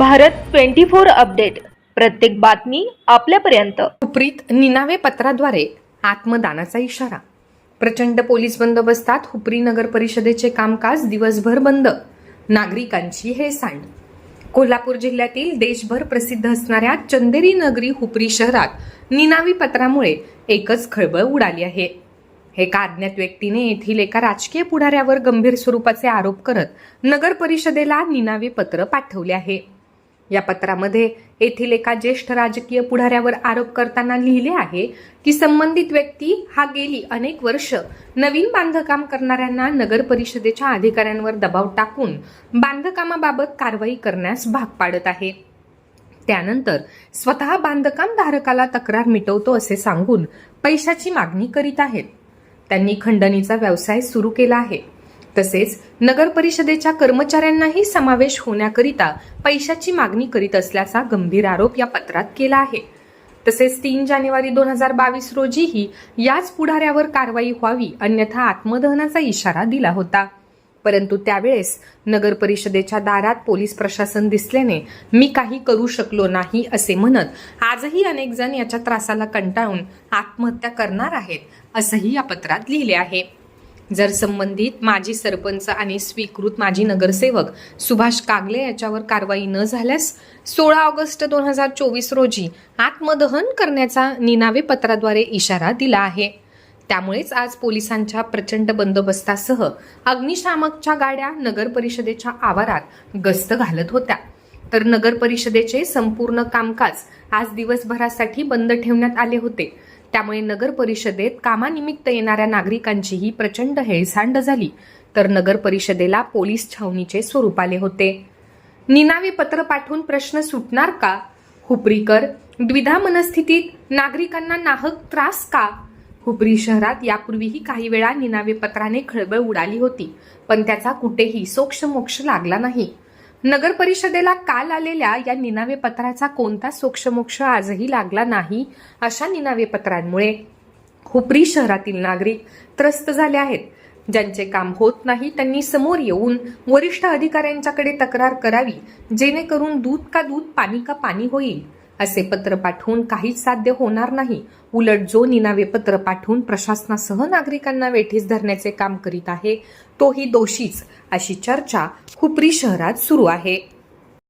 Bharat twenty four update. प्रत्येक बातमी आपल्यापर्यंत. हुपरीत निनावे पत्राद्वारे आत्मदानाचा इशारा. प्रचंड पोलीस बंदोबस्तात हुपरी नगर परिषदेचे कामकाज दिवसभर बंद. नागरिकांची हे सांड कोल्हापूर जिल्ह्यातील देशभर प्रसिद्ध असणाऱ्या चंदेरी नगरी हुपरी शहरात निनावी पत्रामुळे एकच खळबळ उडाली आहे. एका अज्ञात व्यक्तीने येथील एका राजकीय पुढाऱ्यावर गंभीर स्वरूपाचे आरोप करत नगर परिषदेला निनावे पत्र पाठवले आहे. या पत्रामध्ये येथील एका ज्येष्ठ राजकीय पुढाऱ्यावर आरोप करताना लिहिले आहे की संबंधित व्यक्ती हा गेली अनेक वर्ष नवीन बांधकाम करणाऱ्यांना नगर परिषदेच्या अधिकाऱ्यांवर दबाव टाकून बांधकामाबाबत कारवाई करण्यास भाग पाडत आहे. त्यानंतर स्वतः बांधकाम धारकाला तक्रार मिटवतो असे सांगून पैशाची मागणी करीत आहेत. त्यांनी खंडणीचा व्यवसाय सुरू केला आहे. तसेच नगर परिषदेच्या कर्मचाऱ्यांनाही समावेश होण्याकरिता पैशाची मागणी करीत असल्याचा गंभीर आरोप या पत्रात केला आहे. तसेच तीन जानेवारी दोन हजार बावीस रोजीही याच पुढाऱ्यावर कारवाई व्हावी अन्यथा आत्मदहनाचा इशारा दिला होता. परंतु त्यावेळेस नगर परिषदेच्या दारात पोलीस प्रशासन दिसल्याने मी काही करू शकलो नाही असे म्हणत आजही अनेक जण याच्या त्रासाला कंटाळून आत्महत्या करणार आहेत असंही या पत्रात लिहिले आहे. जर संबंधित माजी सरपंच आणि स्वीकृत माजी नगरसेवक सुभाष कागले याच्यावर कारवाई न झाल्यास सोळा ऑगस्ट दोन हजार चोवीस रोजी आत्मदहन करण्याचा निनावे पत्राद्वारे इशारा दिला आहे. त्यामुळेच आज पोलिसांच्या प्रचंड बंदोबस्तासह अग्निशामकच्या गाड्या नगर परिषदेच्या आवारात गस्त घालत होत्या. तर नगर परिषदेचे संपूर्ण कामकाज आज दिवसभरासाठी बंद ठेवण्यात आले होते. त्यामुळे नगर परिषदेत कामानिमित्त येणाऱ्या नागरिकांचीही प्रचंड हेळसांड झाली. तर नगर परिषदेला पोलीस छावणीचे स्वरूप आले होते. निनावी पत्र पाठवून प्रश्न सुटणार का? हुपरीकर द्विधा मनस्थितीत नागरिकांना नाहक त्रास का? हुपरी शहरात यापूर्वीही काही वेळा निनावे पत्राने खळबळ उडाली होती पण त्याचा कुठेही सोक्ष मोक्ष लागला नाही. नगर परिषदेला काल आलेल्या या निनावे पत्राचा कोणता सोक्षमोक्ष आजही लागला नाही अशा निनावे पत्रांमुळे हुपरी शहरातील नागरिक त्रस्त झाले आहेत. ज्यांचे काम होत नाही त्यांनी समोर येऊन वरिष्ठ अधिकाऱ्यांच्याकडे तक्रार करावी जेणेकरून दूध का दूध पाणी का पाणी होईल. असे पत्र पाठवून काहीच साध्य होणार नाही. उलट जो निनावे पत्र पाठवून प्रशासनासह नागरिकांना वेठीस धरण्याचे काम करीत आहे तोही दोषीच अशी चर्चा खुपरी शहरात सुरू आहे.